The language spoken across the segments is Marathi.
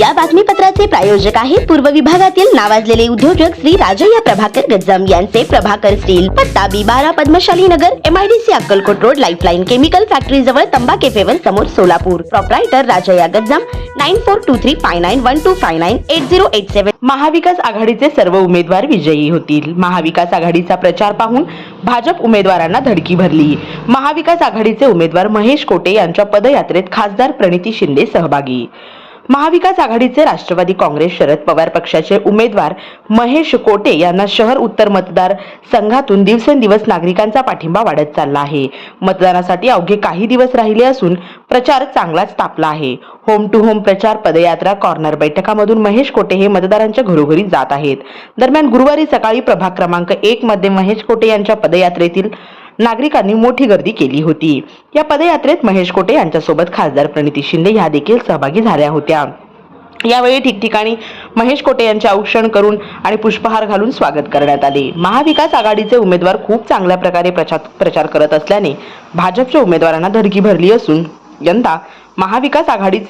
या बातमीपत्राचे प्रायोजक आहे पूर्व विभागातील नावाजलेले उद्योजक श्री राजय्या प्रभाकर गज्जम यांचे प्रभाकर स्टील पत्ता बी बारा Padmashali Nagar MIDC Akkalkot road Lifeline chemical factory जवळ तंबा केफेवर समोर Solapur. Proprietor Rajayya Gajjam nine four two three five nine one two five nine eight zero eight seven महाविकास आघाडीचे सर्व उमेदवार विजयी होतील. महाविकास आघाडीचा प्रचार पाहून भाजप उमेदवारांना धडकी भरली. महाविकास आघाडीचे उमेदवार महेश कोटे यांच्या पदयात्रेत खासदार प्रणिती शिंदे सहभागी. महाविकास आघाडीचे राष्ट्रवादी काँग्रेस शरद पवार पक्षाचे उमेदवार महेश कोटे यांना शहर उत्तर मतदार संघातून दिवसेंदिवस नागरिकांचा पाठिंबा वाढत चालला आहे. मतदानासाठी अवघे काही दिवस राहिले असून प्रचार चांगलाच तापला आहे. होम टू होम प्रचार पदयात्रा कॉर्नर बैठकामधून महेश कोटे हे मतदारांच्या घरोघरी जात आहेत. दरम्यान गुरुवारी सकाळी प्रभाग क्रमांक एक मध्ये महेश कोटे यांच्या पदयात्रेतील नागरिकांनी मोठी गर्दी केली होती. या पदयात्रेत महेश कोटे यांच्यासोबत खासदार प्रणिती शिंदे ह्या देखील सहभागी झाल्या होत्या. यावेळी ठिकठिकाणी महेश कोटे यांचे औक्षण करून आणि पुष्पहार घालून स्वागत करण्यात आले. महाविकास आघाडीचे उमेदवार खूप चांगल्या प्रकारे प्रचार प्रचार करत असल्याने भाजपच्या उमेदवारांना धडकी भरली असून यंदा महाविकास आघाडीच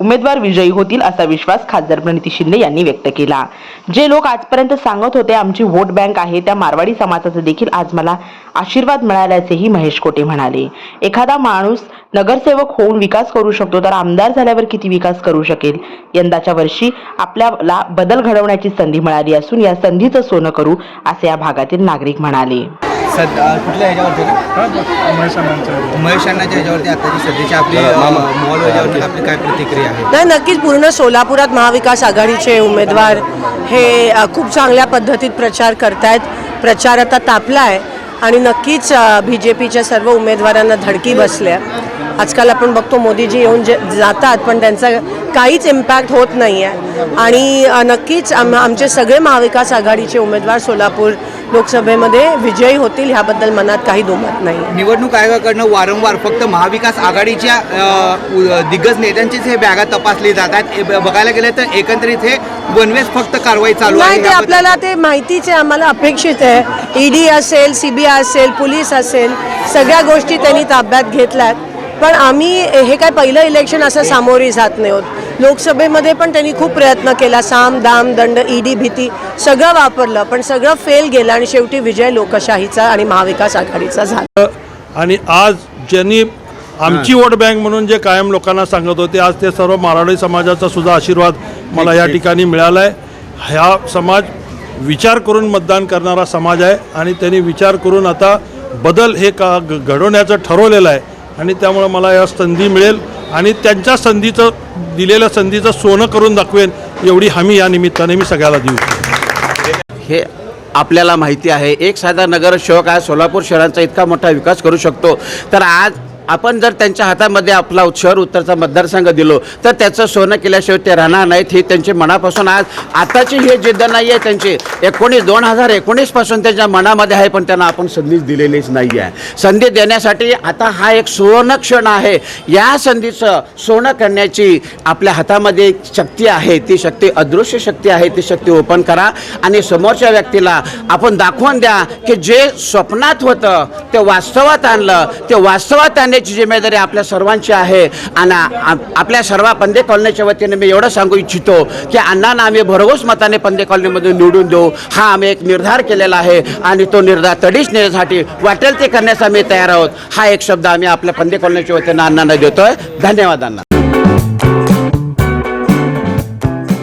उमेदवार विजयी होतील असा विश्वास खासदार प्रणिती शिंदे यांनी व्यक्त केला. जे लोक आजपर्यंत सांगत होते आमची वोट बँक आहे त्या मारवाडी समाजाचा देखील आज मला आशीर्वाद मिळाल्याचेही महेश कोटे म्हणाले. एखादा माणूस नगरसेवक होऊन विकास करू शकतो तर आमदार झाल्यावर किती विकास करू शकेल? यंदाच्या वर्षी आपल्याला बदल घडवण्याची संधी मिळाली असून या संधीचं सोनं करू असे या भागातील नागरिक म्हणाले. सद अ, कुठल्या ह्याच्यावरती ना? महेश अण्णांच्या महेश अण्णाच्या ह्याच्यावरती आताची सध्याची आपली मॉल ह्याच्यावरती आपली काय प्रतिक्रिया आहे? नाही नक्कीच पूर्ण सोलापुरात महाविकास आघाडीचे उमेदवार हे खूप चांगल्या पद्धतीत प्रचार करतायत. प्रचार आता तापला आहे आणि नक्कीच बी जे पीच्या सर्व उमेदवारांना धडकी बसल्या. आजकाल आपण बघतो मोदीजी येऊन जे जातात पण त्यांचा काहीच इम्पॅक्ट होत नाही आहे आणि नक्कीच आम आमचे सगळे महाविकास आघाडीचे उमेदवार सोलापूर लोकसभेमध्ये विजयी होतील ह्याबद्दल मनात काही दुमत नाही. निवडणूक आयोगाकडनं वारंवार फक्त महाविकास आघाडीच्या दिग्गज नेत्यांचीच हे बॅगा तपासली जातात बघायला गेलं तर एकंदरीत हे वनवेज फक्त कारवाई चालू आहे नाही ते आपल्याला ते माहितीच आहे आम्हाला अपेक्षित आहे. ईडी असेल सीबीआय असेल पोलीस असेल सगळ्या गोष्टी त्यांनी ताब्यात घेतल्यात. पण आम्ही हे काय पहिलं इलेक्शन असं सामोरी जात नाही होत. लोकसभेमध्ये पण त्यांनी खूप प्रयत्न केला साम दाम दंड ईडी भीती सगळं वापरलं पण सगळं फेल गेलं आणि शेवटी विजय लोकशाहीचा आणि महाविकास आघाडीचा झाला. आणि आज ज्यांनी आमची वोट बँक म्हणून जे कायम लोकांना सांगत होते आज ते सर्व माराडी समाजाचा सुद्धा आशीर्वाद मला या ठिकाणी मिळाला आहे ह्या समाज विचार करून मतदान करणारा समाज आहे आणि त्यांनी विचार करून आता बदल हे का घडवण्याचं ठरवलेलं आहे. आणि त्यामुळं मला या संधी मिळेल आणि त्यांच्या संधीचं दिलेल्या संधीचं सोनं करून दाखवेन एवढी हमी या निमित्ताने मी सगळ्याला देऊ. हे आपल्याला माहिती आहे एक साधा नगरसेवक आज सोलापूर शहराचा इतका मोठा विकास करू शकतो. तर आज आपण जर त्यांच्या हातामध्ये आपला शहर उत्तरचा मतदारसंघ दिलो तर त्याचं सोनं केल्याशिवाय ते राहणार नाहीत ही त्यांची मनापासून आज आताची ही जिद्द नाही आहे त्यांची. एकोणीस दोन हजार एकोणीसपासून त्यांच्या मनामध्ये आहे पण त्यांना आपण संधीच दिलेलीच नाही आहे संधी देण्यासाठी आता हा एक सुवर्ण क्षण आहे. या संधीचं सोनं करण्याची आपल्या हातामध्ये एक शक्ती आहे ती शक्ती अदृश्य शक्ती आहे ती शक्ती ओपन करा. आणि समोरच्या व्यक्तीला आपण दाखवून द्या की जे स्वप्नात होतं ते वास्तवात आणलं ते वास्तवात करण्याची जिम्मेदारी आपल्या सर्वांची आहे. आणि आपल्या सर्व पंदे कॉलनीच्या वतीने मी एवढं सांगू इच्छितो की अण्णांना आम्ही भरघोस मताने पंदे कॉलनीमधून निवडून देऊ. हा आम्ही एक निर्धार केलेला आहे आणि तो निर्धार तडीच नेण्यासाठी वाटेल ते करण्यास आम्ही तयार आहोत. हा एक शब्द आम्ही आपल्या पंदे कॉलनीच्या वतीनं अण्णांना देतोय. धन्यवाद अण्णा.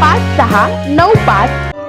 पाच सहा नऊ पाच